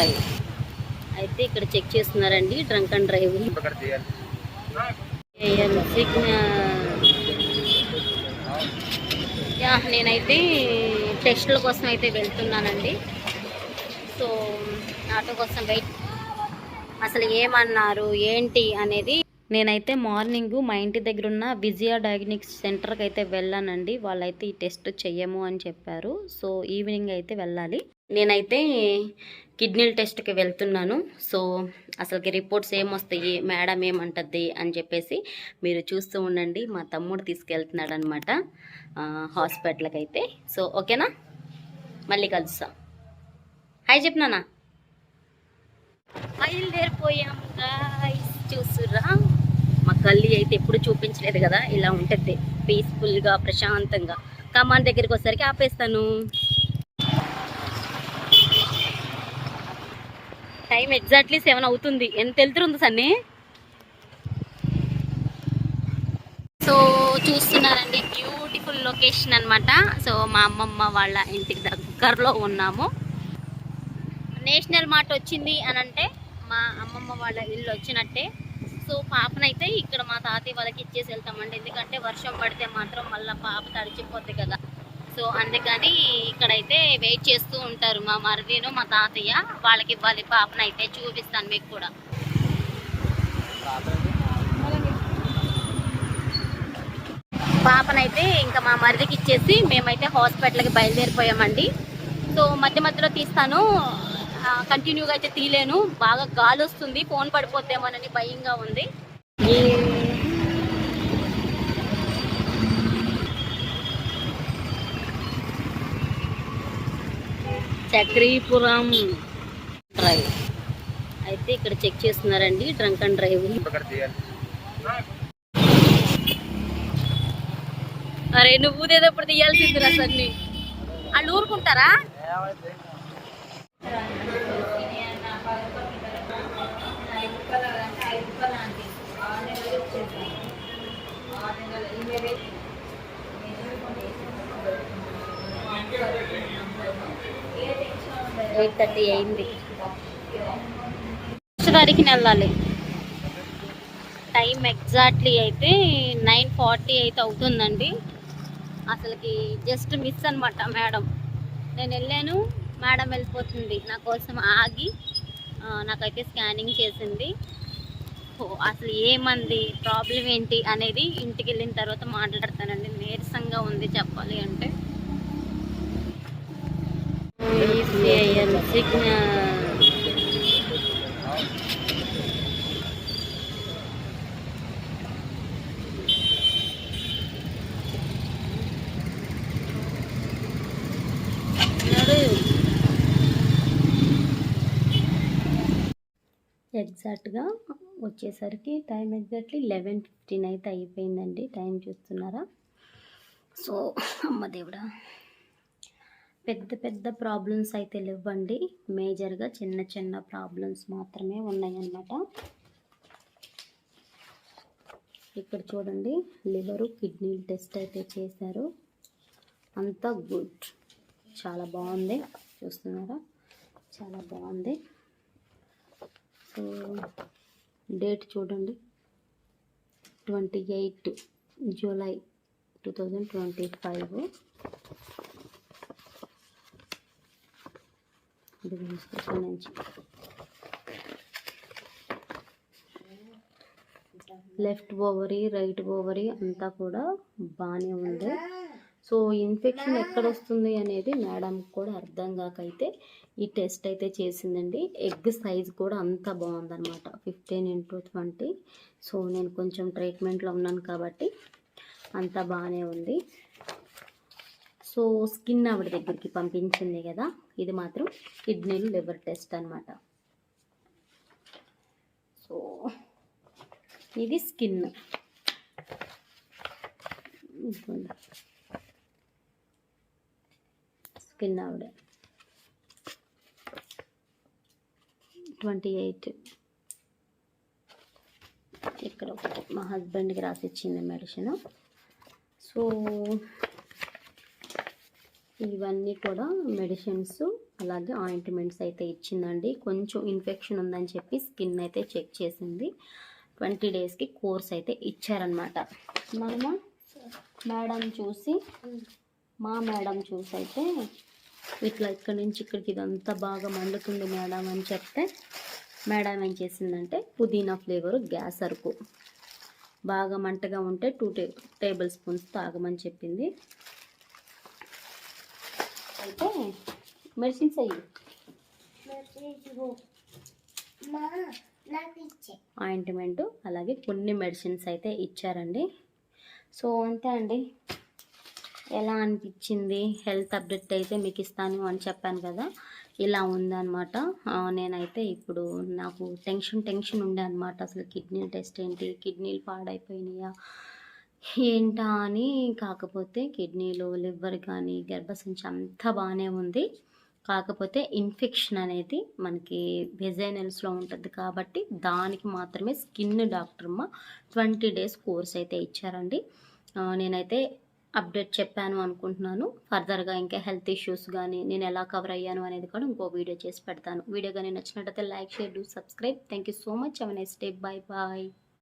ఉన్నాయి అయితే ఇక్కడ చెక్ చేస్తున్నారండి డ్రంక్ అండ్ డ్రైవ్. యా నేనైతే టెస్టుల కోసం అయితే వెళ్తున్నానండి. సో ఆటో కోసం వెయిట్. అసలు ఏమన్నారు ఏంటి అనేది. నేనైతే మార్నింగ్ మా ఇంటి దగ్గర ఉన్న విజయ డయాగ్నిక్స్ సెంటర్కి అయితే వెళ్ళానండి. వాళ్ళైతే ఈ టెస్ట్ చెయ్యము అని చెప్పారు. సో ఈవినింగ్ అయితే వెళ్ళాలి. నేనైతే కిడ్నీల టెస్ట్కి వెళ్తున్నాను. సో అసలుకి రిపోర్ట్స్ ఏమొస్తాయి మేడం ఏమంటుంది అని చెప్పేసి మీరు చూస్తూ ఉండండి. మా తమ్ముడు తీసుకెళ్తున్నాడు అనమాట హాస్పిటల్కి అయితే సో ఓకేనా? మళ్ళీ కలుస్తాం. హాయ్ చెప్పినానా బయలుదేరిపోయాము చూసురా మా కల్లి అయితే ఎప్పుడు చూపించలేదు కదా ఇలా ఉంటుంది పీస్ఫుల్గా ప్రశాంతంగా. కమాన్ దగ్గరికి వచ్చేసరికి ఆపేస్తాను. టైం ఎగ్జాక్ట్లీ సెవెన్ అవుతుంది. ఎంత వెళ్తుంది సన్ని? సో చూస్తున్నారండి బ్యూటిఫుల్ లొకేషన్ అనమాట సో మా అమ్మమ్మ వాళ్ళ ఇంటికి దగ్గరలో ఉన్నాము. నేషనల్ మార్ట్ వచ్చింది అని అంటే మా అమ్మమ్మ వాళ్ళ ఇల్లు వచ్చినట్టే. సో పాపనైతే ఇక్కడ మా తాతయ్య వాళ్ళకి ఇచ్చేసి వెళ్తామండి. ఎందుకంటే వర్షం పడితే మాత్రం మళ్ళీ పాప తడిచిపోద్ది కదా. సో అందుకని ఇక్కడైతే వెయిట్ చేస్తూ ఉంటారు మా మరిదిను మా తాతయ్య. వాళ్ళకి ఇవ్వాలి పాపనైతే చూపిస్తాను మీకు కూడా. పాపనైతే ఇంకా మా మరిదికి ఇచ్చేసి మేమైతే హాస్పిటల్కి బయలుదేరిపోయామండి. సో మధ్య మధ్యలో తీస్తాను. కంటిన్యూగా అయితే తీయలేను. బాగా గాలి వస్తుంది ఫోన్ పడిపోద్దేమోనని భయంగా ఉంది. చక్రీపురం డ్రైవ్. అయితే ఇక్కడ చెక్ చేస్తున్నారండి డ్రంక్ అండ్ డ్రైవ్ అరే నువ్వు ఊదేటప్పుడు తీయాల్సింది అసలు వాళ్ళు ఊరుకుంటారా? ఎయిట్ థర్టీ అయింది. గారికి వెళ్ళాలి. టైం ఎగ్జాక్ట్లీ అయితే నైన్ ఫార్టీ అయితే అవుతుందండి. అసలుకి జస్ట్ మిస్ అనమాట మేడం. నేను వెళ్ళాను మేడం వెళ్ళిపోతుంది. నా కోసం ఆగి నాకైతే స్కానింగ్ చేసింది. అసలు ఏమంది ప్రాబ్లం ఏంటి అనేది ఇంటికి వెళ్ళిన తర్వాత మాట్లాడతానండి. నీరసంగా ఉంది చెప్పాలి అంటే. సిగ్నల్ ఎగ్జాక్ట్గా వచ్చేసరికి టైం ఎగ్జాక్ట్లీ లెవెన్ ఫిఫ్టీన్ అయితే అయిపోయిందండి. టైం చూస్తున్నారా? సో అమ్మ దేవుడా. పెద్ద పెద్ద ప్రాబ్లమ్స్ అయితే లేవండి. మేజర్గా చిన్న చిన్న ప్రాబ్లమ్స్ మాత్రమే ఉన్నాయన్నమాట. ఇక్కడ చూడండి లివరు కిడ్నీ టెస్ట్ అయితే చేశారు. అంతా గుడ్. చాలా బాగుంది. చూస్తున్నారా? చాలా బాగుంది. సో డేట్ చూడండి. Twenty eight July two thousand twenty five. ఇది నుంచి లెఫ్ట్ ఓవరీ రైట్ ఓవరీ అంతా కూడా బాగానే ఉంది. సో ఇన్ఫెక్షన్ ఎక్కడ వస్తుంది అనేది మేడం కూడా అర్థం కాకైతే ఈ టెస్ట్ అయితే చేసిందండి. ఎగ్ సైజ్ కూడా అంత బాగుందనమాట ఫిఫ్టీన్ ఇంటూ ట్వంటీ. సో నేను కొంచెం ట్రీట్మెంట్లో ఉన్నాను కాబట్టి అంతా బాగానే ఉంది. సో స్కిన్ ఆవిడ దగ్గరికి పంపించింది కదా ఇది మాత్రం కిడ్నీలు లివర్ టెస్ట్ అన్నమాట. సో ఇది స్కిన్. స్కిన్ ఆవిడ. Twenty eight. ఇక్కడ మా హస్బెండ్కి రాసిచ్చింది మెడిసిన్ సో ఇవన్నీ కూడా మెడిసిన్స్ అలాగే ఆయింట్మెంట్స్ అయితే ఇచ్చిందండి. కొంచెం ఇన్ఫెక్షన్ ఉందని చెప్పి స్కిన్ అయితే చెక్ చేసింది. ట్వంటీ డేస్కి కోర్స్ అయితే ఇచ్చారనమాట మనము మేడం చూసి మా మేడం చూసి అయితే ఇట్లా ఇక్కడి నుంచి ఇక్కడికి ఇదంతా బాగా మండుతుంది మేడం అని చెప్తే మేడం ఏం చేసిందంటే పుదీనా ఫ్లేవర్ గ్యాస్ అరుకు. బాగా మంటగా ఉంటే టూ టే టేబుల్ స్పూన్స్ తాగమని చెప్పింది. అయితే మెడిసిన్స్ అయ్యి ఆయింట్మెంట్ అలాగే కొన్ని మెడిసిన్స్ అయితే ఇచ్చారండి. సో అంతే అండి. ఎలా అనిపించింది? హెల్త్ అప్డేట్ అయితే మీకు ఇస్తాను అని చెప్పాను కదా. ఇలా ఉందన్నమాట. నేనైతే ఇప్పుడు నాకు టెన్షన్ టెన్షన్ ఉండే అనమాట అసలు కిడ్నీ టెస్ట్ ఏంటి? కిడ్నీలు పాడైపోయినాయా? ఏంటా అని కాకపోతే కిడ్నీలు లివర్ కానీ గర్భసంచి అంతా బాగానే ఉంది. కాకపోతే ఇన్ఫెక్షన్ అనేది మనకి వెజైనల్స్లో ఉంటుంది కాబట్టి దానికి మాత్రమే స్కిన్ డాక్టర్ అమ్మ ట్వంటీ డేస్ కోర్స్ అయితే ఇచ్చారండి. నేనైతే అప్డేట్ చెప్పాను అనుకుంటున్నాను. ఫర్దర్గా ఇంకా హెల్త్ ఇష్యూస్ కానీ నేను ఎలా కవర్ అయ్యాను అనేది కూడా ఇంకో వీడియో చేసి పెడతాను. వీడియో కానీ నచ్చినట్టయితే like share do subscribe. Thank you so much of next day bye bye